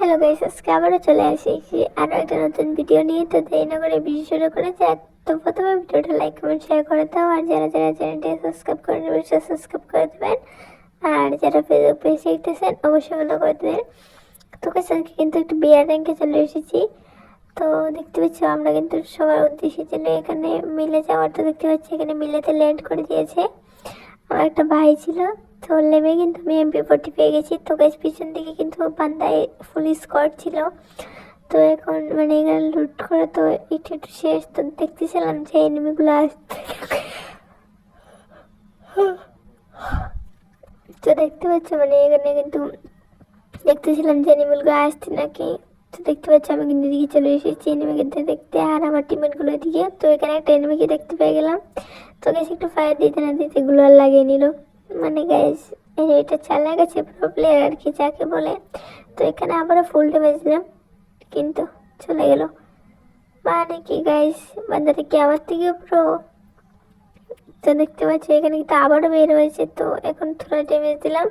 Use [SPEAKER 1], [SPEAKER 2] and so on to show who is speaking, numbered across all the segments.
[SPEAKER 1] Hello guys আজকে আবারও চলে এসেছি আরও একটা নতুন ভিডিও নিয়ে। তো দেরি না করে ভিডিও শুরু করে যাক। তো প্রথমে ভিডিওটা লাইক কমেন্ট শেয়ার করে দাও। আর যারা যারা চ্যানেলটি সাবস্ক্রাইব করে নেবেন সাবস্ক্রাইব করে দেবেন। আর যারা ফেসবুক পেজ দেখতেছেন, অবশ্যই ফলো করে দেবেন। তো আজকে কিন্তু একটু বিয়ার র্যাঙ্কে চলে এসেছি। তো দেখতে পাচ্ছি, আমরা কিন্তু সবার উদ্দেশ্যে ছিল এখানে মিলে যাওয়ার তো দেখতে পাচ্ছি, এখানে মিলেতে ল্যান্ড করে দিয়েছে। আমার একটা ভাই ছিল। তো নেমে কিন্তু আমি এমপি ফোর্টি পেয়ে গেছি। তো গাছ পিছন দিকে কিন্তু বান্দায় ফুল স্কোয়াড ছিল। তো এখন মানে এখানে লুট করে তো একটু একটু শেষ। তো দেখতেছিলাম যে এনিমিগুলো আসতে তো দেখতে পাচ্ছ মানে এখানে কিন্তু দেখতেছিলাম যে এনিমেলগুলো আসছে নাকি। তো দেখতে পাচ্ছ আমি কিন্তু দিকে চলে এসেছি এনিমিকে দেখতে আর আমার টিমেটগুলো দিকে তো এখানে একটা এনিমিকে দেখতে পেয়ে গেলাম। তো গেছে একটু ফায়ার দিতে না দিতে গুলো লাগিয়ে নিল। মানে গ্যাস এটা চালা গেছে প্রো প্লেয়ার আর কি, যাকে বলে। তো এখানে আবারও ফুল ড্যামেজ দিলাম, কিন্তু চলে গেল। মানে কি গাইস বান্দাটা কি আমার থেকে প্রো তো দেখতে পাচ্ছি, এখানে কিন্তু আবারও বের হয়েছে, তো এখন থোড়া ড্যামেজ দিলাম।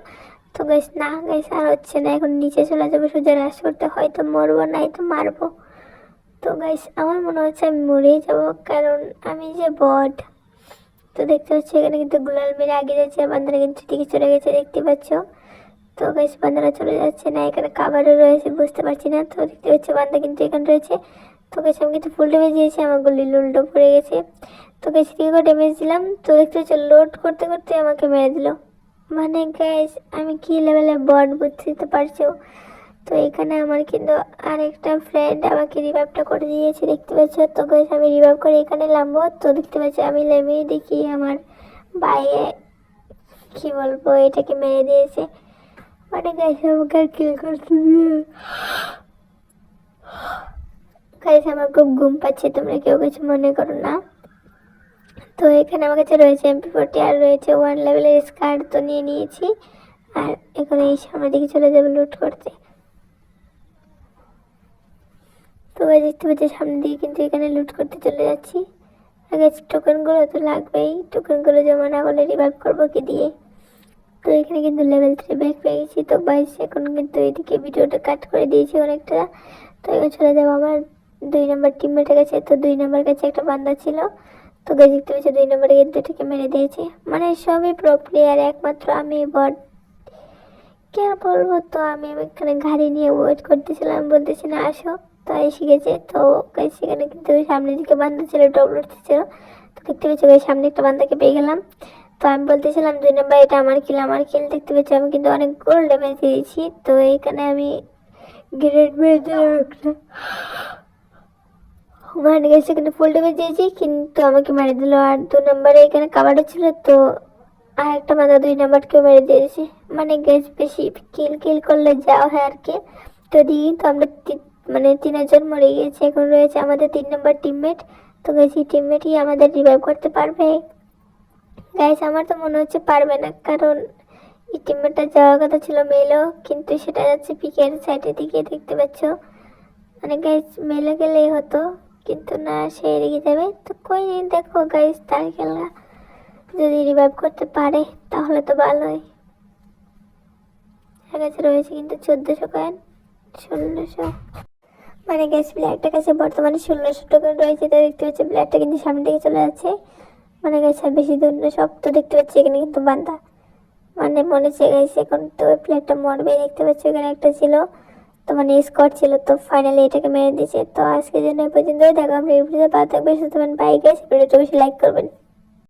[SPEAKER 1] তো গাইস না গাইস আর হচ্ছে না, এখন নিচে চলে যাবে, সোজা রাশ করতে, হয়তো মরবো, নাই তো মারবো। তো গাইস আমার মনে হচ্ছে আমি মরেই যাব, কারণ আমি যে বট তো দেখতে পাচ্ছি এখানে কিন্তু গুলাল মেরে আগে যাচ্ছে, বান্দারা কিন্তু দিকে চলে গেছে, দেখতে পাচ্ছ? তো গাইস বান্দারা চলে যাচ্ছে। না, এখানে কাবারও রয়েছে, বুঝতে পারছি না। তো দেখতে পাচ্ছি, বান্দা কিন্তু এখানে রয়েছে। তো গেছে আমি কিন্তু ফুল ড্যামেজ দিয়েছি, আমার গুলি উল্টো পড়ে গেছে। তো গেছে কি করে ড্যামেজ দিলাম। তো দেখতে পাচ্ছি লোড করতে করতে আমাকে মেরে দিল। মানে গাইস আমি কি লেভেলে বট বুঝতে পারছ? তো এখানে আমার কিন্তু আরেকটা ফ্রেন্ড আমাকে রিভাইভটা করে দিয়েছে, দেখতে পাচ্ছ? তো গাইস আমি রিভাইভ করে এখানে নামবো। তো দেখতে পাচ্ছি, আমি নেমেই দেখি আমার বাইরে কি বলব, এটাকে মেরে দিয়েছে। মানে গাইস আমাকে আর কিল করতে গাইস আমার খুব ঘুম পাচ্ছে, তোমরা কেউ কিছু মনে করো না। তো এখানে আমার কাছে রয়েছে এমপি ফোরটি আর রয়েছে ওয়ান লেভেলের স্কার্ট তো নিয়ে নিয়েছি। আর এখানে এই সামনের দিকে চলে যাবে লুট করতে। তো দেখতে পাচ্ছি সামনে দিকে কিন্তু এখানে লুট করতে চলে যাচ্ছি। আগে টোকেনগুলো তো লাগবেই টোকেনগুলো জমা না করলে রিভাইভ করব কি দিয়ে? তো এখানে কিন্তু লেভেল থ্রি ব্যাগ পেয়ে গেছি। তো বাইশ এখন কিন্তু এইদিকে ভিডিওটা কাট করে দিয়েছি অনেকটা। তো এখানে চলে যাব আমার দুই নম্বর টিমমেটের কাছে। তো দুই নম্বর কাছে একটা বান্দা ছিল। তো গাছ দেখতে পাচ্ছি দুই নম্বরে কিন্তু দুটোকে মেরে দিয়েছে। মানে সবই প্রো প্লেয়ার একমাত্র আমি বট কে বলব তো? আমি এখানে গাড়ি নিয়ে ওয়েট করতেছিলাম, বলতেছি না, আসো। তো এসে গেছে। তো সেখানে কিন্তু সামনের দিকে বান্ধা ছিল ডবল ছিল। তো দেখতে পেয়েছি গাইস সামনে একটা বান্ধাকে পেয়ে গেলাম। তো আমি বলতেছিলাম, দুই নম্বর, এটা আমার কিল আমার কিল দেখতে পেয়েছি, আমি কিন্তু অনেক গোল ড্যামেজ দিয়েছি। তো এইখানে আমি গ্রেড মেরে দিলাম গেছে, কিন্তু ফুল ড্যামেজ দিয়েছি, কিন্তু আমাকে মেরে দিল। আর দু নম্বরে এখানে কাবাডি ছিল, তো আর একটা মাথা দুই নাম্বারকেও মেরে দিয়েছে। মানে গ্যাস বেশি কিল কিল করলে যাওয়া হয় আর কি। তো দিয়ে কিন্তু আমরা মানে তিনজন মরে গিয়েছে, এখন রয়েছে আমাদের তিন নম্বর টিমমেট তো গেছি টিমমেটই আমাদের রিভাইভ করতে পারবে। গাইস আমার তো মনে হচ্ছে পারবে না, কারণ এই টিমমেটটা যাওয়ার কথা ছিল মেলো কিন্তু সেটা যাচ্ছে পিকের সাইডের দিকে, দেখতে পাচ্ছ? মানে গাইস মেলে গেলেই হতো, কিন্তু না, সে এদিকে যাবে। তো কই নেই দেখো গাইস তার খেলা যদি রিভাইভ করতে পারে, তাহলে তো ভালোই। কাছে রয়েছে কিন্তু চোদ্দোশো কয়েন ষোলোশো। মানে গ্যাস ব্ল্যাকটার কাছে বর্তমানে ষোলোশো টোকেন রয়েছে, তো দেখতে পাচ্ছি ব্ল্যাকটা কিন্তু সামনে দিকে চলে যাচ্ছে। মানে গেছে আর বেশি দূর না সব তো দেখতে পাচ্ছি এখানে কিন্তু বান্দা। মানে মনে হচ্ছে গেছে এখন তো ওই প্লেয়ারটা মরবে দেখতে পাচ্ছি এখানে একটা ছিল। তো মানে স্কট ছিল, তো ফাইনালি এটাকে মেরে দিয়েছে। তো আজকের জন্য এই পর্যন্ত দেখা এই ভিডিওতে ভালো থাকবে সুতরাং বাই গেছে ভিডিওটা বেশি লাইক করবেন।